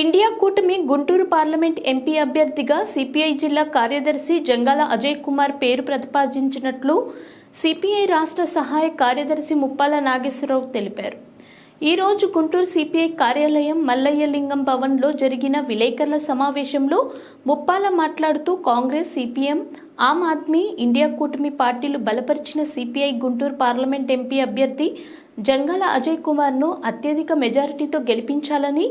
India కూటమి Guntur parliament MP అభ్యర్థిగా CPI జిల్లా కార్యదర్శి జంగాల అజయ్ కుమార్ పేరు ప్రతిపాదించినట్లు సిపిఐ రాష్ట్ర సహాయ కార్యదర్శి ముప్పాల నాగేశ్వరరావు తెలిపారు. ఈ రోజు గుంటూరు సిపిఐ కార్యాలయం మల్లయ్యలింగం భవన్లో జరిగిన విలేకరుల సమావేశంలో ముప్పాల మాట్లాడుతూ Congress CPM Aam Aadmi India కూటమి పార్టీలు బలపరిచిన సిపిఐ గుంటూరు పార్లమెంట్ ఎంపీ అభ్యర్థి జంగాల అజయ్ కుమార్ను అత్యధిక మెజారిటీతో గెలిపించాలని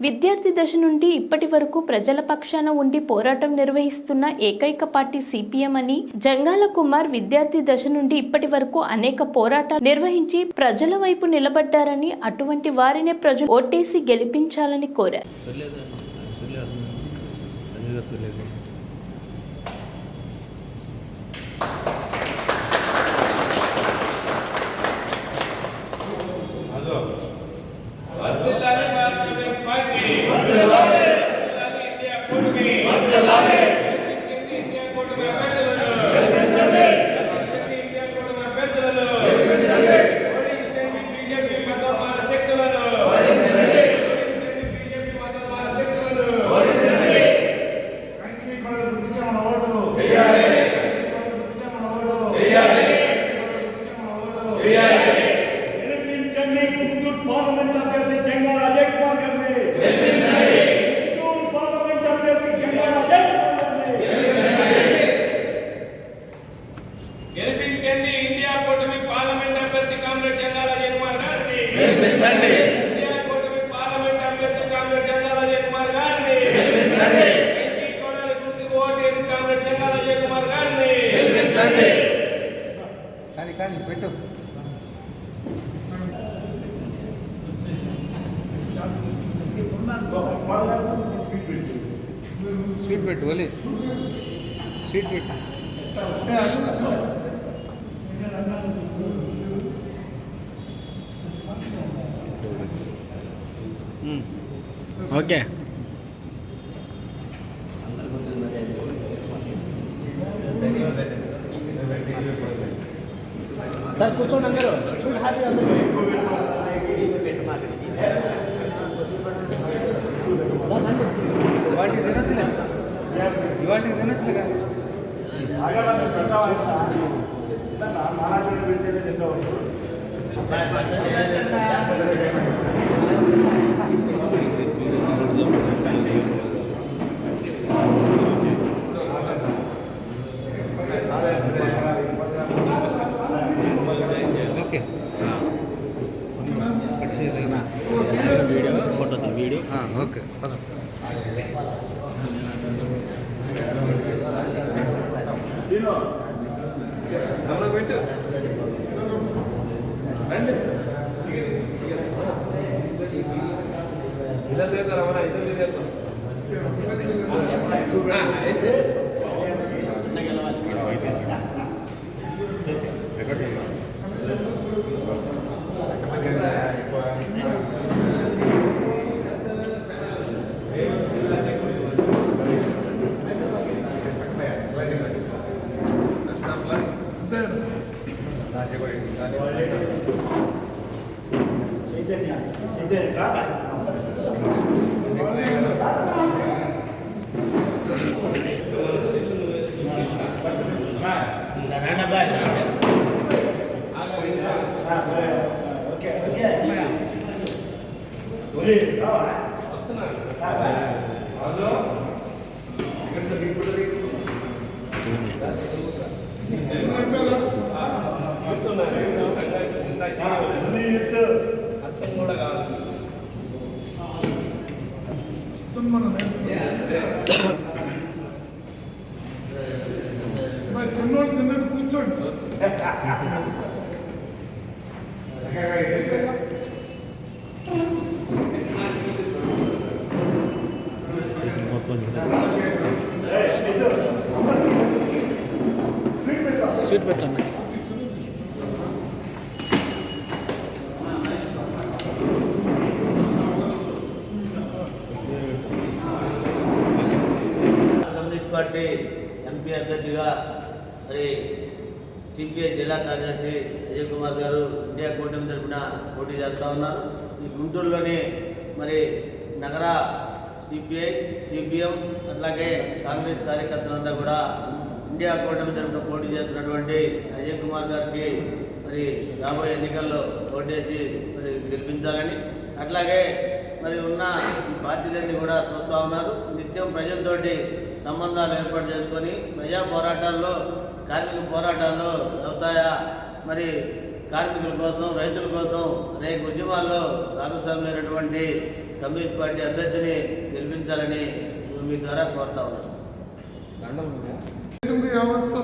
విద్యార్థి దశ నుండి ఇప్పటి వరకు ప్రజల పక్షాన ఉండి పోరాటం నిర్వహిస్తున్న ఏకైక పార్టీ సిపిఎం అని జంగాల కుమార్ విద్యార్థి దశ నుండి ఇప్పటి వరకు అనేక పోరాటాలు నిర్వహించి ప్రజల వైపు నిలబడ్డారని అటువంటి వారినే ప్రజలు ఓటేసి గెలిపించాలని కోరారు Thank you సంజయ్ గారు తెలియదు వర్ధిల్లాలి కాంగ్రెస్ పార్టీ వర్ధిల్లాలి ఇండియా కూటమి వర్ధిల్లాలి ఇండియా కూటమి అభ్యర్థులను గెలిపించండి ఇండియా కూటమి అభ్యర్థులను గెలిపించండి ఓడించండి బీజేపీ మతోన్మాద శక్తులను ఓడించండి బీజేపీ మతోన్మాద శక్తులను ఓడించండి గెలిపించండి గుంటూరు పార్లమెంట్ అభ్యర్థి జంగాల అజయ్ కుమార్ గారిని గుంటూరు పార్లమెంట్ అభ్యర్థి జంగాల అజయ్ కుమార్ గారిని గెలిపించండి ఇండియా కూటమి పార్లమెంట్ అభ్యర్థి కామ్రేడ్ జంగాల జయకుమార్ గారిని గెలిపించండి ఇండియా కూటమి పార్లమెంట్ అభ్యర్థి కామ్రేడ్ జంగాల జయకుమార్ గారిని గెలిపించండి ఎంపీ కోడాలి గుర్తుకు ఓటేసి కామ్రేడ్ జంగాల జయకుమార్ గారిని గెలిపించండి కానీ కానీ పెట్టు. స్వీట్ పెట్టు వలి స్వీట్ పెట్టు. ఓకే సార్ కూర్చోండి అందరూ స్వీట్ హ్యాపీ అందరూ ఇవాళ తినొచ్చులే. ఇవాళ తినొచ్చులే కానీ. మహారాజుని పెట్టు రండి ఇద్దరు చేస్తారు ఇద్దరు చేస్తాం இது காரணம் ஓகே ஓகே ஒரு hello తిన్నోడు తిన్నట్టు కూర్చోండి కార్యదర్శి అజయ్ కుమార్ గారు ఇండియా కూటమి తరఫున పోటీ చేస్తూ ఉన్నారు. ఈ గుంటూరులోని మరి నగర సిపిఐ సిపిఎం అట్లాగే కాంగ్రెస్ కార్యకర్తలంతా కూడా ఇండియా కూటమి తరఫున పోటీ చేస్తున్నటువంటి అజయ్ కుమార్ గారికి మరి రాబోయే ఎన్నికల్లో ఓటేసి మరి గెలిపించాలని అట్లాగే మరి ఉన్న ఈ పార్టీలన్నీ కూడా చూస్తూ ఉన్నారు. నిత్యం ప్రజలతోటి సంబంధాలు ఏర్పాటు చేసుకొని ప్రజా పోరాటాల్లో కార్మిక పోరాటాల్లో వ్యవసాయ మరి కార్మికుల కోసం రైతుల కోసం అనేక ఉద్యమాల్లో భాగస్వామ్యమైనటువంటి కమ్యూనిస్ట్ పార్టీ అభ్యర్థిని గెలిపించాలని మీ ద్వారా కోరుతా ఉన్నాను యావత్తు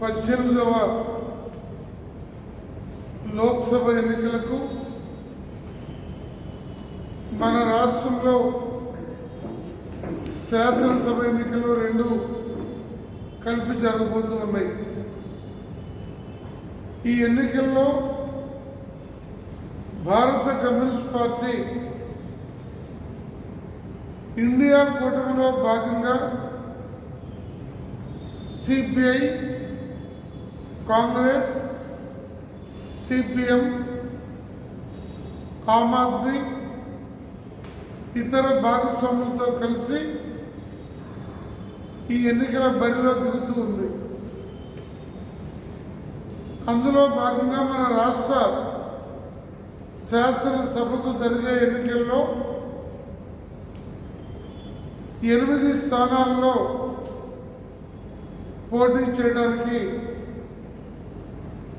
పద్దెనిమిదవ లోక్సభ ఎన్నికలకు మన రాష్ట్రంలో శాసనసభ ఎన్నికలు రెండు కలిపి జరగబోతూ ఉన్నాయి. ఈ ఎన్నికల్లో భారత కమ్యూనిస్ట్ పార్టీ ఇండియా కూటమిలో భాగంగా CPI Congress CPM Aam Aadmi ఇతర భాగస్వాములతో కలిసి ఈ ఎన్నికల బరిలో దిగుతూ ఉంది. అందులో భాగంగా మన రాష్ట్ర శాసనసభకు జరిగే ఎన్నికల్లో ఎనిమిది స్థానాల్లో పోటీ చేయడానికి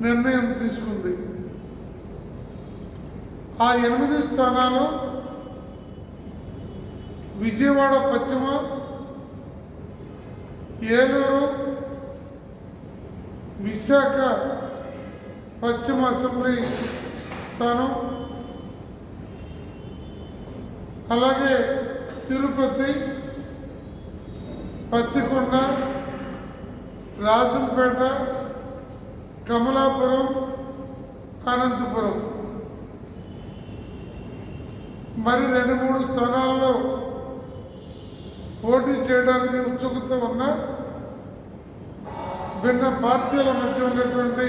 నిర్ణయం తీసుకుంది. ఆ ఎనిమిది స్థానాలు విజయవాడ పశ్చిమ ఏలూరు విశాఖ పశ్చిమ అసెంబ్లీ స్థానం అలాగే తిరుపతి పత్తికొండ రాజంపేట కమలాపురం అనంతపురం. మరి రెండు మూడు స్థానాల్లో పోటీ చేయడానికి ఉత్సుకత ఉన్న భిన్న పార్టీల మధ్య ఉన్నటువంటి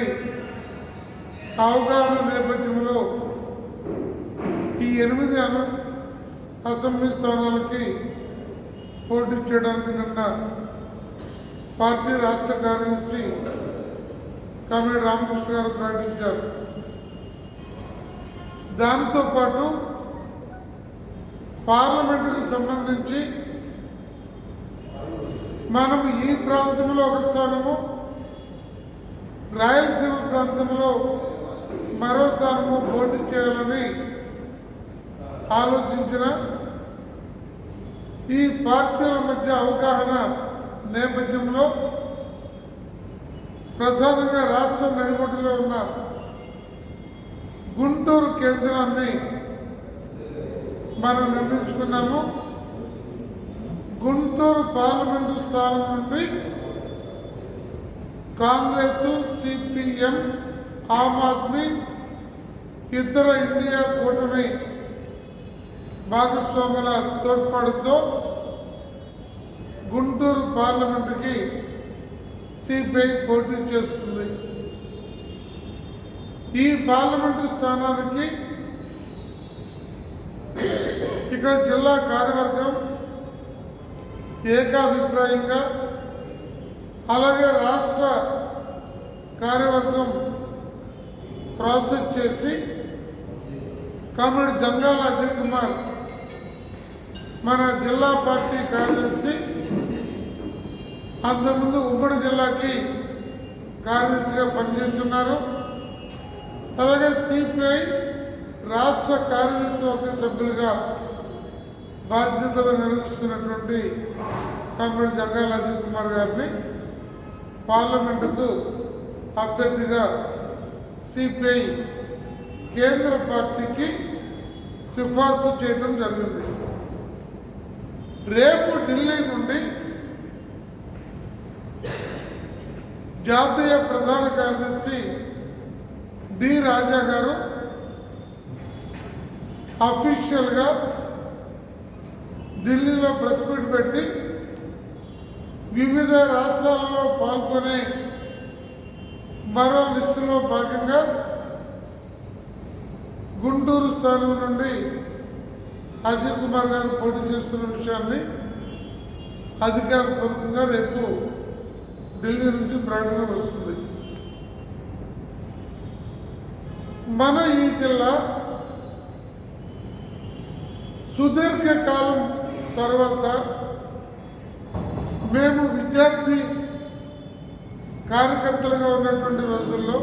అవగాహన నేపథ్యంలో ఈ ఎనిమిది అసెంబ్లీ స్థానాలకి పోటీ చేయడానికి నిన్న పార్టీ రాష్ట్ర కార్యదర్శి కామిరెడ్డి రామకృష్ణ గారు ప్రకటించారు. దాంతో పాటు పార్లమెంటుకు సంబంధించి మనము ఈ ప్రాంతంలో ఒక స్థానము రాయలసీమ ప్రాంతంలో మరో స్థానము పోటీ చేయాలని ఆలోచించిన ఈ పార్టీల మధ్య అవగాహన నేపథ్యంలో ప్రధానంగా రాష్ట్రం నడిబొడ్డులో ఉన్న గుంటూరు కేంద్రాన్ని మనం నిర్ణయించుకున్నాము గుంటూరు పార్లమెంటు స్థానం నుండి కాంగ్రెస్ సిపిఎం ఆమ్ ఆద్మీ ఇతర ఇండియా కూటమి భాగస్వాముల తోడ్పాటుతో గుంటూరు పార్లమెంటుకి సిపిఐ పోటీ చేస్తుంది. ఈ పార్లమెంటు స్థానానికి ఇక్కడ జిల్లా కార్యవర్గం ఏకాభిప్రాయంగా అలాగే రాష్ట్ర కార్యవర్గం ప్రాసెస్ చేసి కామ్రేడ్ జంగాల అజయ్ కుమార్ మన జిల్లా పార్టీ కార్యదర్శి అంతకుముందు ఉమ్మడి జిల్లాకి కార్యదర్శిగా పనిచేస్తున్నారు. అలాగే సిపిఐ రాష్ట్ర కార్యదర్శి వర్గ సభ్యులుగా బాధ్యతలు నిర్వహిస్తున్నటువంటి కంపెనీ జంగాల అజిత్ కుమార్ గారిని పార్లమెంటుకు అభ్యర్థిగా సిపిఐ కేంద్ర పార్టీకి సిఫార్సు చేయడం జరిగింది. రేపు ఢిల్లీ నుండి జాతీయ ప్రధాన కార్యదర్శి డి రాజా గారు అఫీషియల్గా ఢిల్లీలో ప్రెస్ మీట్ పెట్టి వివిధ రాష్ట్రాలలో పాల్గొనే మరో లిస్టులో భాగంగా గుంటూరు స్థానం నుండి అజయ్ కుమార్ గారు పోటీ చేస్తున్న విషయాన్ని అధికారపూర్వకంగా రేపు ఢిల్లీ నుంచి ప్రకటన వస్తుంది. మన ఈ జిల్లా సుదీర్ఘ కాలం తర్వాత మేము విద్యార్థి కార్యకర్తలుగా ఉన్నటువంటి రోజుల్లో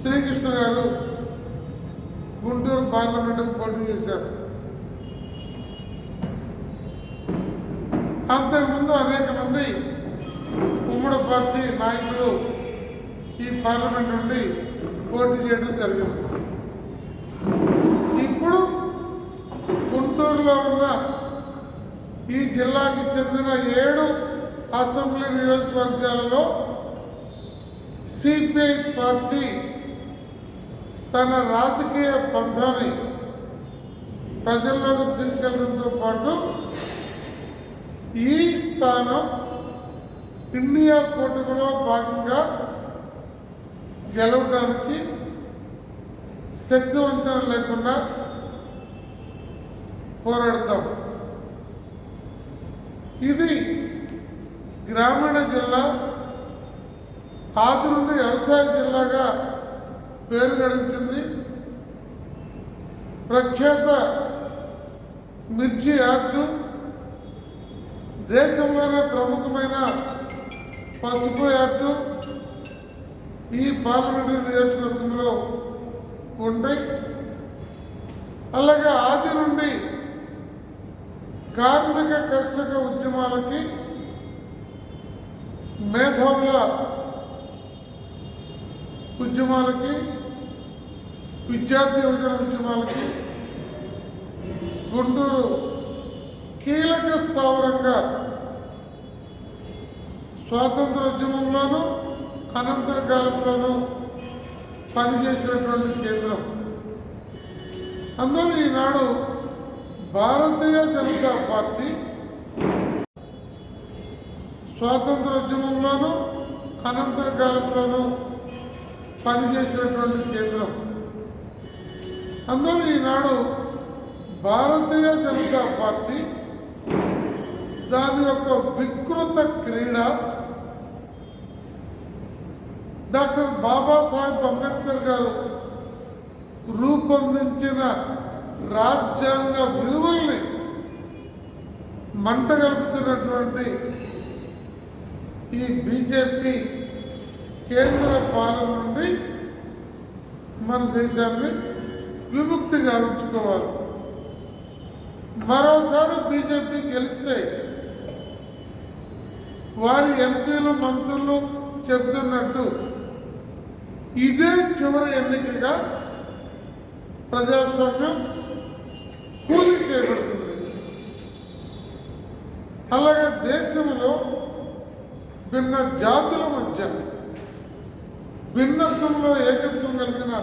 శ్రీకృష్ణ గారు గుంటూరు పార్లమెంటుకు పోటీ చేశారు. అంతకుముందు అనేక మంది ఉమ్మడి పార్టీ నాయకులు ఈ పార్లమెంట్ నుండి పోటీ చేయడం జరిగింది. గుంటూరులో ఉన్న ఈ జిల్లాకి చెందిన ఏడు అసెంబ్లీ నియోజకవర్గాలలో సిపిఐ పార్టీ తన రాజకీయ పంథాన్ని ప్రజల్లోకి తీసుకెళ్ళడంతో పాటు ఈ స్థానం ఇండియా కూటమిలో భాగంగా గెలవడానికి శక్తివంతం లేకుండా పోరాడతాం. ఇది గ్రామీణ జిల్లా ఆది నుండి వ్యవసాయ జిల్లాగా పేరు గడించింది. ప్రఖ్యాత మిర్చి యాక్టు దేశంలోనే ప్రముఖమైన పసుపు యాక్టు ఈ పార్లమెంటరీ నియోజకవర్గంలో ఉంటాయి. అలాగే ఆది నుండి కార్మిక కర్షక ఉద్యమాలకి మేధావుల ఉద్యమాలకి విద్యార్థి యువజన ఉద్యమాలకి గుంటూరు కీలక స్థావరంగా స్వాతంత్ర ఉద్యమంలోనూ అనంతర కాలంలోనూ పనిచేసినటువంటి కేంద్రం. అందులో ఈనాడు భారతీయ జనతా పార్టీ స్వాతంత్రోద్యమంలోనూ అనంతర కాలంలోనూ పనిచేసినటువంటి కేంద్రం. అందులో ఈనాడు భారతీయ జనతా పార్టీ దాని యొక్క వికృత క్రీడ డాక్టర్ బాబాసాహెబ్ అంబేద్కర్ గారు రూపొందించిన రాజ్యాంగ విలువల్ని మంటగలుపుతున్నటువంటి ఈ బీజేపీ కేంద్ర పాలన నుండి మన దేశాన్ని విముక్తి గావించుకోవాలి మరోసారి బీజేపీ గెలిస్తే వారి ఎంపీలు మంత్రులు చెబుతున్నట్టు ఇదే చివరి ఎన్నికగా ప్రజాస్వామ్యం దేశంలో భిన్న జాతుల మధ్య భిన్నత్వంలో ఏకత్వం కలిగిన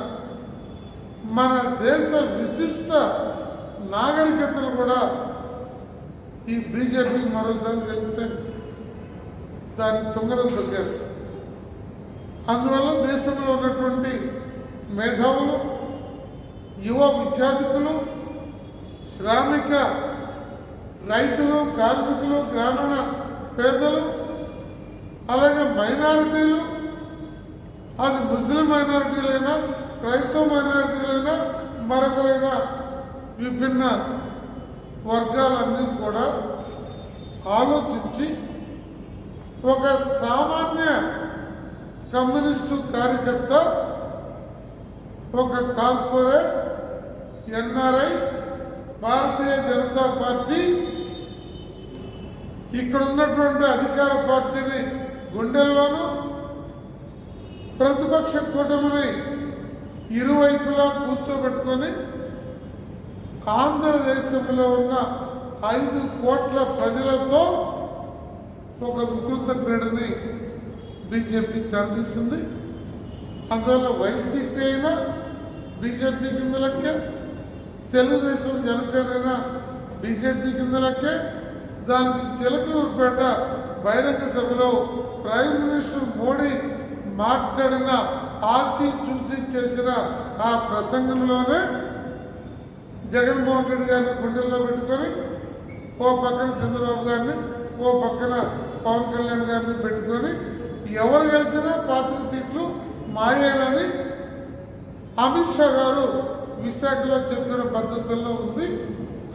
మన దేశ విశిష్ట నాగరికతను కూడా ఈ బీజేపీ మరోసారి తెలిస్తే దాన్ని తుంగలు దొరికేస్తుంది అందువల్ల దేశంలో ఉన్నటువంటి మేధావులు యువ విద్యార్థికులు శ్రామిక రైతులు కార్మికులు గ్రామీణ పేదలు అలాగే మైనారిటీలు అది ముస్లిం మైనారిటీలైనా క్రైస్తవ మైనారిటీలైనా మరొకరైనా విభిన్న వర్గాలన్నీ కూడా ఆలోచించి ఒక సామాన్య కమ్యూనిస్టు కార్యకర్త ఒక corporate NRI Bharatiya Janata party ఇక్కడ ఉన్నటువంటి అధికార పార్టీని గుండెల్లోనూ ప్రతిపక్ష కూటమిని ఇరువైపులా కూర్చోబెట్టుకొని ఆంధ్రదేశంలో ఉన్న ఐదు కోట్ల ప్రజలతో ఒక వికృత క్రీడని బీజేపీ తెరదీసింది. అందువల్ల వైసీపీ అయినా బీజేపీ కింద లెక్కే తెలుగుదేశం జనసేన అయినా బీజేపీ కింద లెక్కే దానికి చిలకలూరుపేట బహిరంగ సభలో ప్రైమ్ మినిస్టర్ మోడీ మాట్లాడిన ఆచి చూసి చేసిన ఆ ప్రసంగంలోనే జగన్మోహన్ రెడ్డి గారిని గుండెల్లో పెట్టుకొని ఓ పక్కన చంద్రబాబు గారిని ఓ పక్కన పవన్ కళ్యాణ్ గారిని పెట్టుకొని ఎవరు గెలిచినా పాత్ర సీట్లు మాయాలని అమిత్ షా గారు విశాఖలో చెప్పిన పద్ధతుల్లో ఉంది.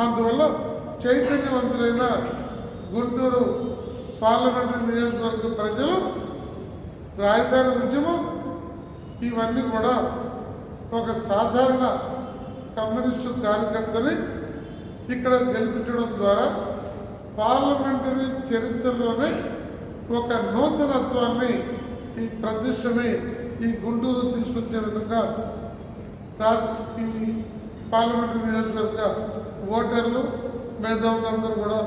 అందువల్ల చైతన్యవంతులైన గుంటూరు పార్లమెంటరీ నియోజకవర్గ ప్రజలు రాజధాని ఉద్యమం ఇవన్నీ కూడా ఒక సాధారణ కమ్యూనిస్టు కార్యకర్తని ఇక్కడ గెలిపించడం ద్వారా పార్లమెంటరీ చరిత్రలోనే ఒక నూతనత్వాన్ని ఈ ప్రతిష్టని ఈ గుంటూరు తీసుకొచ్చే విధంగా రాజ ఈ పార్లమెంటరీ నియోజకవర్గ ఓటర్లు మేధావులందరూ కూడా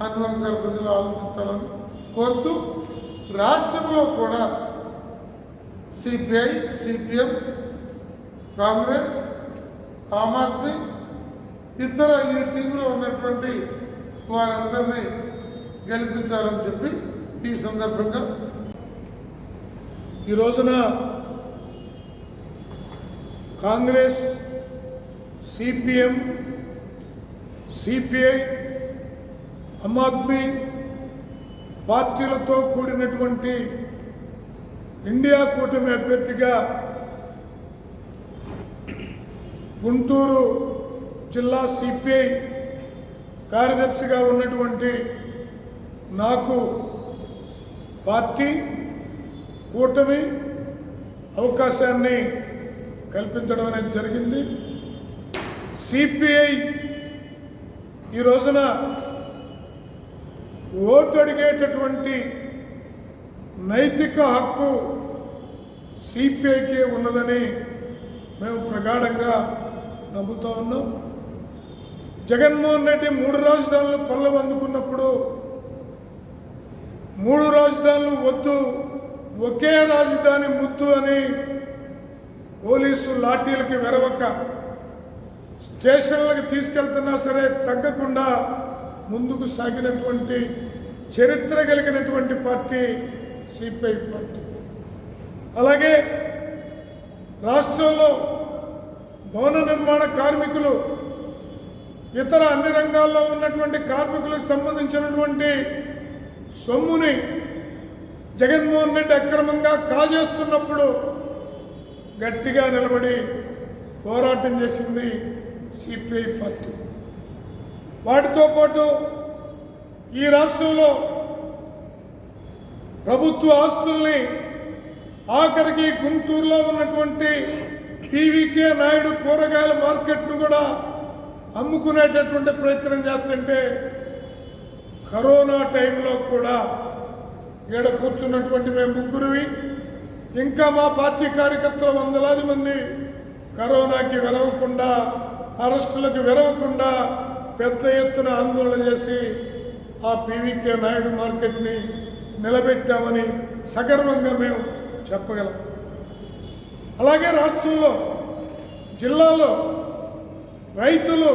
అన్ని వర్గాల ప్రజలు ఆలోచించాలని కోరుతూ రాష్ట్రంలో కూడా CPI CPM Congress Aam Aadmi ఇతర ఈ టీంలో ఉన్నటువంటి వారందరినీ గెలిపించాలని చెప్పి ఈ సందర్భంగా ఈ రోజున Congress CPM CPI Aam Aadmi పార్టీలతో కూడినటువంటి ఇండియా కూటమి అభ్యర్థిగా గుంటూరు జిల్లా సిపిఐ కార్యదర్శిగా ఉన్నటువంటి నాకు పార్టీ కూటమి అవకాశాన్ని కల్పించడం అనేది జరిగింది. సిపిఐ ఈ రోజున ఓటు అడిగేటటువంటి నైతిక హక్కు సిపిఐకే ఉన్నదని మేము ప్రగాఢంగా నమ్ముతా ఉన్నాం. జగన్మోహన్ రెడ్డి మూడు రాజధానులు పనులు అందుకున్నప్పుడు మూడు రాజధానులు వద్దు ఒకే రాజధాని ముద్దు అని పోలీసు లాఠీలకి వెరవక స్టేషన్లకు తీసుకెళ్తున్నా సరే తగ్గకుండా ముందుకు సాగినటువంటి చరిత్ర కలిగినటువంటి పార్టీ సిపిఐ పార్టీ. అలాగే రాష్ట్రంలో భవన నిర్మాణ కార్మికులు ఇతర అన్ని రంగాల్లో ఉన్నటువంటి కార్మికులకు సంబంధించినటువంటి సొమ్ముని జగన్మోహన్ రెడ్డి అక్రమంగా కాజేస్తున్నప్పుడు గట్టిగా నిలబడి పోరాటం చేసింది సిపిఐ పార్టీ వాటితో పాటు ఈ రాష్ట్రంలో ప్రభుత్వ ఆస్తుల్ని ఆఖరికి గుంటూరులో ఉన్నటువంటి పీవీకే నాయుడు కూరగాయల మార్కెట్ను కూడా అమ్ముకునేటటువంటి ప్రయత్నం చేస్తుంటే కరోనా టైంలో కూడా ఈడ కూర్చున్నటువంటి మేము ముగ్గురువి ఇంకా మా పార్టీ కార్యకర్తలు వందలాది మంది కరోనాకి వెలవకుండా అరెస్టులకు విరవకుండా పెద్ద ఎత్తున ఆందోళన చేసి ఆ పీవీకే నాయుడు మార్కెట్ని నిలబెట్టామని సగర్వంగా మేము చెప్పగలం. అలాగే రాష్ట్రంలో జిల్లాలో రైతులు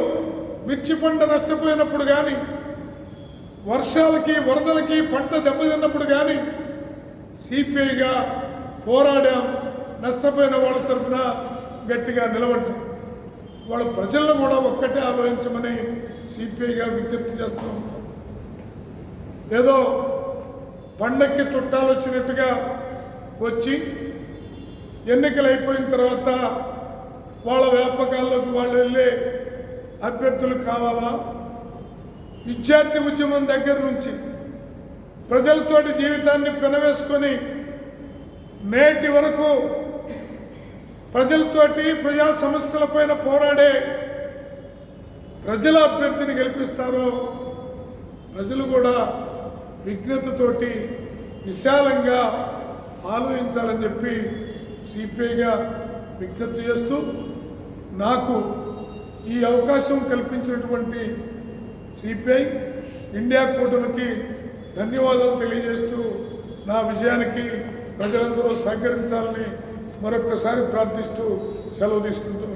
మిర్చి పంట నష్టపోయినప్పుడు కానీ వర్షాలకి వరదలకి పంట దెబ్బతిన్నప్పుడు కానీ సిపిఐగా పోరాడాం నష్టపోయిన వాళ్ళ తరపున గట్టిగా నిలబడ్డాం. వాళ్ళ ప్రజలను కూడా ఒక్కటే ఆలోచించమని సిపిఐగా విజ్ఞప్తి చేస్తూ ఉన్నాం ఏదో పండక్కి చుట్టాలు వచ్చినట్టుగా వచ్చి ఎన్నికలు అయిపోయిన తర్వాత వాళ్ళ వ్యాపకాల్లోకి వాళ్ళు వెళ్ళే అభ్యర్థులు కావాలా? విద్యార్థి ఉద్యమం దగ్గర నుంచి ప్రజలతోటి జీవితాన్ని పెనవేసుకొని నేటి వరకు ప్రజలతోటి ప్రజా సమస్యలపైన పోరాడే ప్రజల అభ్యర్థిని గెలిపిస్తారో ప్రజలు కూడా విఘ్నతతోటి విశాలంగా ఆలోచించాలని చెప్పి సిపిఐగా విజ్ఞప్తి చేస్తూ నాకు ఈ అవకాశం కల్పించినటువంటి సిపిఐ ఇండియా కూటమికి ధన్యవాదాలు తెలియజేస్తూ నా విజయానికి ప్రజలందరూ సహకరించాలని మరొక్కసారి ప్రార్థిస్తూ సెలవు తీసుకుంటూ